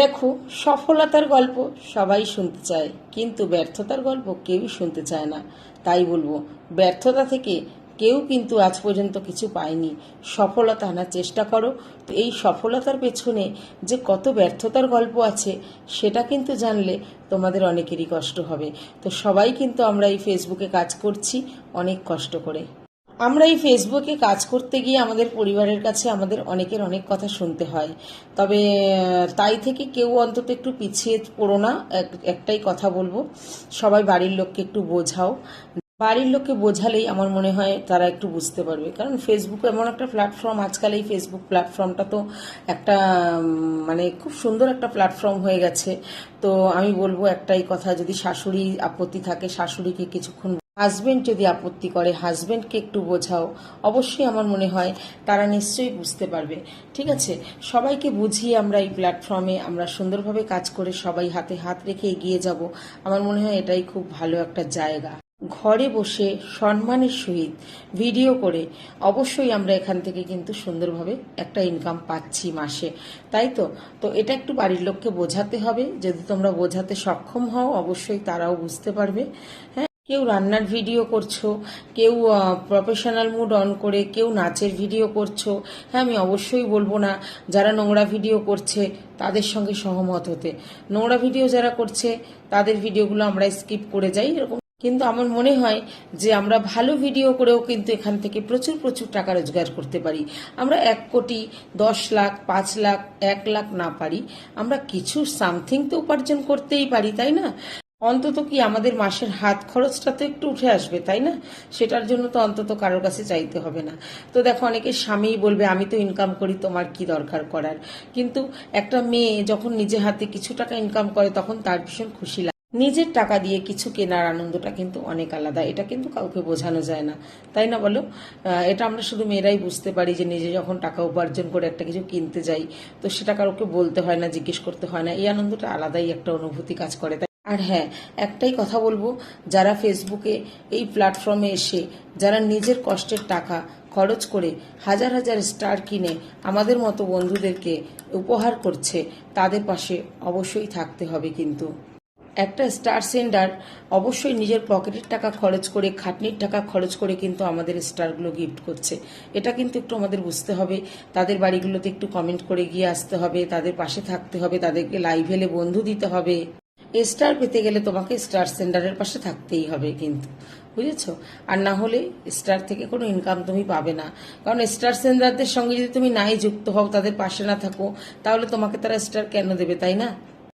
দেখো, সফলতার গল্প সবাই শুনতে চায়, কিন্তু ব্যর্থতার গল্প কেউই শুনতে চায় না। তাই বলব, ব্যর্থতা থেকে কেউ কিন্তু আজ পর্যন্ত কিছু পায়নি। সফলতা আনার চেষ্টা করো। এই সফলতার পেছনে যে কত ব্যর্থতার গল্প আছে, সেটা কিন্তু জানলে তোমাদের অনেকেরই কষ্ট হবে। তো সবাই কিন্তু আমরা এই ফেসবুকে কাজ করছি, অনেক কষ্ট করে। আমরা এই ফেসবুকে কাজ করতে গিয়ে আমাদের পরিবারের কাছে আমাদের অনেকের অনেক কথা শুনতে হয়। তবে তাই থেকে কেউ অন্তত একটু পিছিয়ে পড়ো না। এক- একটাই কথা বলব, সবাই বাড়ির লোককে একটু বোঝাও। বাড়ির লোককে বোঝালেই আমার মনে হয় তারা একটু বুঝতে পারবে। কারণ ফেসবুক এমন একটা প্ল্যাটফর্ম আজকাল এই ফেসবুক প্ল্যাটফর্মটা তো একটা মানে খুব সুন্দর একটা প্ল্যাটফর্ম হয়ে গেছে। তো আমি বলব একটাই কথা, যদি শাশুড়ি আপত্তি থাকে, শাশুড়িকে কিছুক্ষণ হাজবেন্ড যদি আপত্তি করে হাজবেন্ডকে একটু বোঝাও। অবশ্যই আমার মনে হয় তারা নিশ্চয়ই বুঝতে পারবে। ঠিক আছে? সবাইকে বুঝিয়ে আমরা এই প্ল্যাটফর্মে আমরা সুন্দরভাবে কাজ করে সবাই হাতে হাত রেখে এগিয়ে যাব। আমার মনে হয় এটাই খুব ভালো একটা জায়গা। ঘরে বসে সম্মানের সহিত ভিডিও করে অবশ্যই আমরা এখান থেকে কিন্তু সুন্দরভাবে একটা ইনকাম পাচ্ছি মাসে। তাই তো? তো এটা একটু বাড়ির লোককে বোঝাতে হবে। যদি তোমরা বোঝাতে সক্ষম হও, অবশ্যই তারাও বুঝতে পারবে। হ্যাঁ? কেউ রান্নার ভিডিও করছ, কেউ প্রফেশনাল মুড অন করে কেউ নাচের ভিডিও করছ হ্যাঁ আমি অবশ্যই বলব না, যারা নোংরা ভিডিও করছে, তাদের সঙ্গে সহমত হতে। নোংরা ভিডিও যারা করছে, তাদের ভিডিওগুলো আমরা স্কিপ করে যাই, এরকম। কিন্তু আমার মনে হয় যে আমরা ভালো ভিডিও করেও কিন্তু এখান থেকে প্রচুর প্রচুর টাকা রোজগার করতে পারি। আমরা এক কোটি, দশ লাখ, পাঁচ লাখ, এক লাখ না পারি। আমরা কিছু সামথিং তো উপার্জন করতেই পারি, তাই না? অন্তত কি আমাদের মাসের হাত খরচটা তো একটু উঠে আসবে, তাই না? সেটার জন্য তো অন্তত কারোর কাছে চাইতে হবে না। তো দেখো, অনেকে স্বামীই বলবে, আমি তো ইনকাম করি, তোমার কি দরকার করার? কিন্তু একটা মেয়ে যখন নিজে হাতে কিছু টাকা ইনকাম করে, তখন তার ভীষণ খুশি লাগে। নিজের টাকা দিয়ে কিছু কেনার আনন্দটা কিন্তু অনেক আলাদা। এটা কিন্তু কাউকে বোঝানো যায় না, তাই না বলো? এটা আমরা শুধু মেয়েরাই বুঝতে পারি যে নিজে যখন টাকা উপার্জন করে একটা কিছু কিনতে যাই, তো সেটা কাউকে বলতে হয় না, জিজ্ঞেস করতে হয় না। এই আনন্দটা আলাদাই একটা অনুভূতি কাজ করে আর হ্যাঁ একটাই কথা বলব, যারা ফেসবুকে এই প্ল্যাটফর্মে এসে, যারা নিজের কষ্টের টাকা খরচ করে হাজার হাজার স্টার কিনে আমাদের মতো বন্ধুদেরকে উপহার করছে, তাদের পাশে অবশ্যই থাকতে হবে কিন্তু। একটা স্টার সেন্ডার অবশ্যই নিজের পকেটের টাকা খরচ করে, খাটনির টাকা খরচ করে কিন্তু আমাদের স্টারগুলো গিফট করছে। এটা কিন্তু একটু আমাদের বুঝতে হবে, তাদের বাড়িগুলোতে একটু কমেন্ট করে গিয়ে আসতে হবে, তাদের পাশে থাকতে হবে, তাদেরকে লাইভ এলে বন্ধু দিতে হবে। স্টার পেতে গেলে তোমাকে স্টার সেন্টারের পাশে থাকতেই হবে কিন্তু, বুঝেছ? আর না হলে স্টার থেকে কোনো ইনকাম তুমি পাবে না। কারণ স্টার সেন্টারদের সঙ্গে যদি তুমি নাই যুক্ত হও, তাদের পাশে না থাকো, তাহলে তোমাকে তারা স্টার কেন দেবে, তাই না?